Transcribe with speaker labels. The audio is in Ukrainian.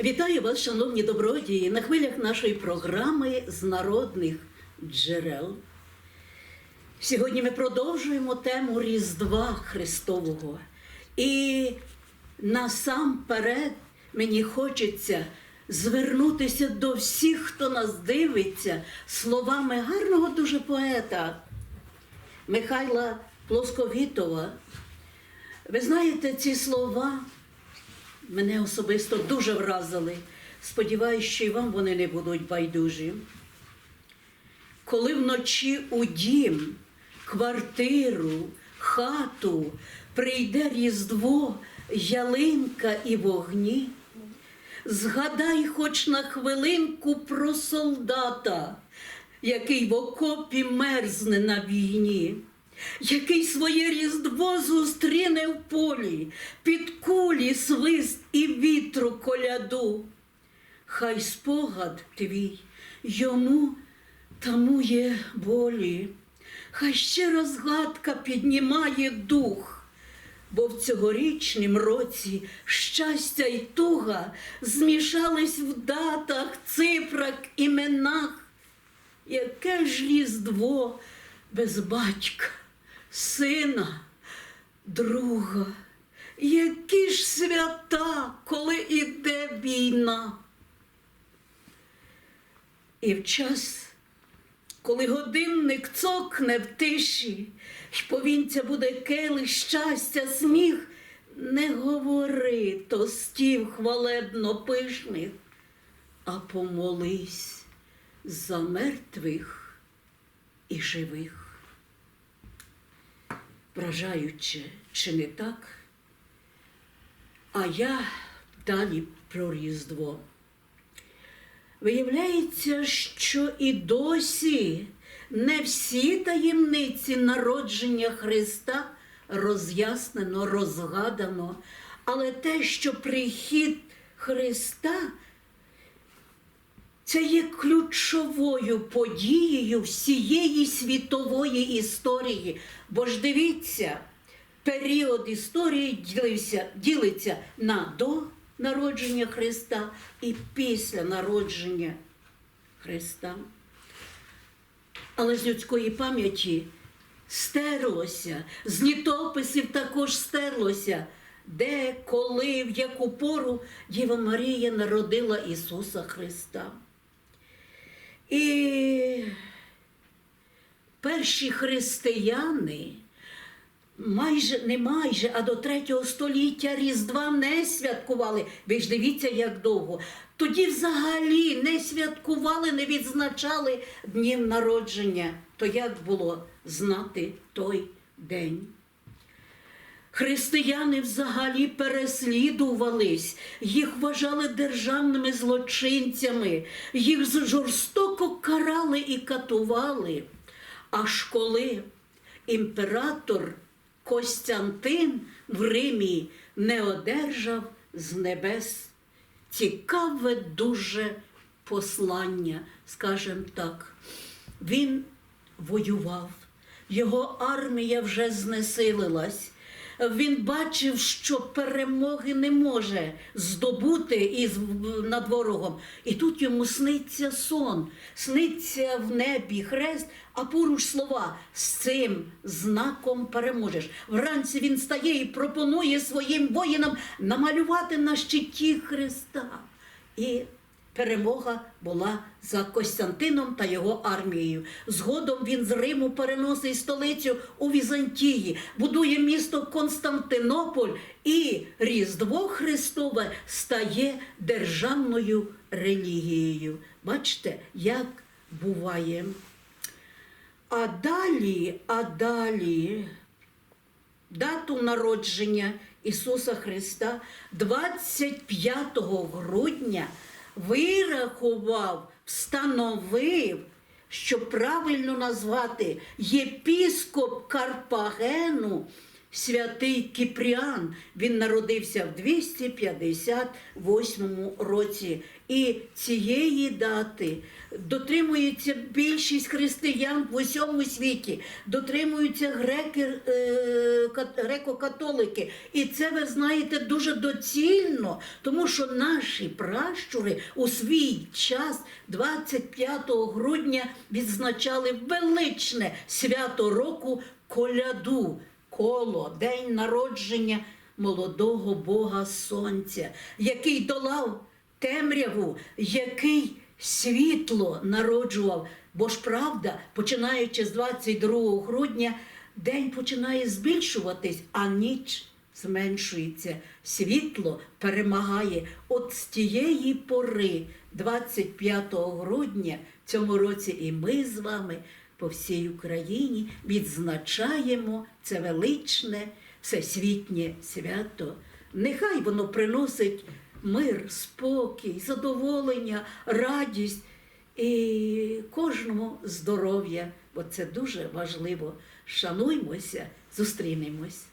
Speaker 1: Вітаю вас, шановні добродії, на хвилях нашої програми з народних джерел. Сьогодні ми продовжуємо тему Різдва Христового. І насамперед мені хочеться звернутися до всіх, хто нас дивиться, словами гарного дуже поета Михайла Плосковітова. Ви знаєте, ці слова мене особисто дуже вразили. Сподіваюсь, що і вам вони не будуть байдужі. Коли вночі у дім, квартиру, хату прийде різдво, ялинка і вогні, згадай хоч на хвилинку про солдата, який в окопі мерзне на війні який своє різдво зустріне в полі, під кулі свист і вітру коляду. Хай спогад твій йому тамує болі, хай щира згадка піднімає дух, бо в цьогорічнім році щастя й туга змішались в датах, цифрах, іменах. Яке ж різдво без батька, сина, друга, які ж свята, коли іде війна. І в час, коли годинник цокне в тиші, й повінця буде келих щастя, сміх, не говори тостів хвалебно пишних, а помолись за мертвих і живих. Вражаюче, чи не так? А я далі про Різдво. Виявляється, що і досі не всі таємниці народження Христа роз'яснено, розгадано, але те, що прихід Христа це є ключовою подією всієї світової історії. Бо ж дивіться, період історії ділився, ділиться на до народження Христа і після народження Христа. Але з людської пам'яті стерлося, з літописів також стерлося, де, коли, в яку пору Діва Марія народила Ісуса Христа. І перші християни майже не майже, а до третього століття Різдва не святкували. Ви ж дивіться, як довго. Тоді взагалі не святкували, не відзначали днів народження. То як було знати той день? Християни взагалі переслідувались, їх вважали державними злочинцями, їх жорстоко карали і катували. Аж коли імператор Костянтин в Римі не одержав з небес цікаве дуже послання, скажем так. Він воював, його армія вже знесилилась. Він бачив, що перемоги не може здобути із, над ворогом. І тут йому сниться сон, сниться в небі хрест, а поруч слова з цим знаком переможеш. Вранці він стає і пропонує своїм воїнам намалювати на щиті Христа. І Перемога була за Костянтином та його армією. Згодом він з Риму переносить столицю у Візантії, будує місто Константинополь, і Різдво Христове стає державною релігією. Бачите, як буває. А далі, а далі дату народження Ісуса Христа 25 грудня вирахував, встановив, щоб правильно назвати єпіскоп Карпагену святий Кіпріан. Він народився в 258 році. І цієї дати дотримується більшість християн в усьому світі, дотримуються греки, е, греко-католики. І це ви знаєте дуже доцільно, тому що наші пращури у свій час, 25 грудня, відзначали величне свято року коляду, коло, день народження молодого Бога Сонця, який долав темряву, який світло народжував. Бо ж правда, починаючи з 22 грудня, день починає збільшуватись, а ніч зменшується. Світло перемагає. От з тієї пори, 25 грудня, в цьому році і ми з вами по всій Україні відзначаємо це величне всесвітнє свято. Нехай воно приносить мир, спокій, задоволення, радість і кожному здоров'я, бо це дуже важливо. Шануймося, зустрінемось.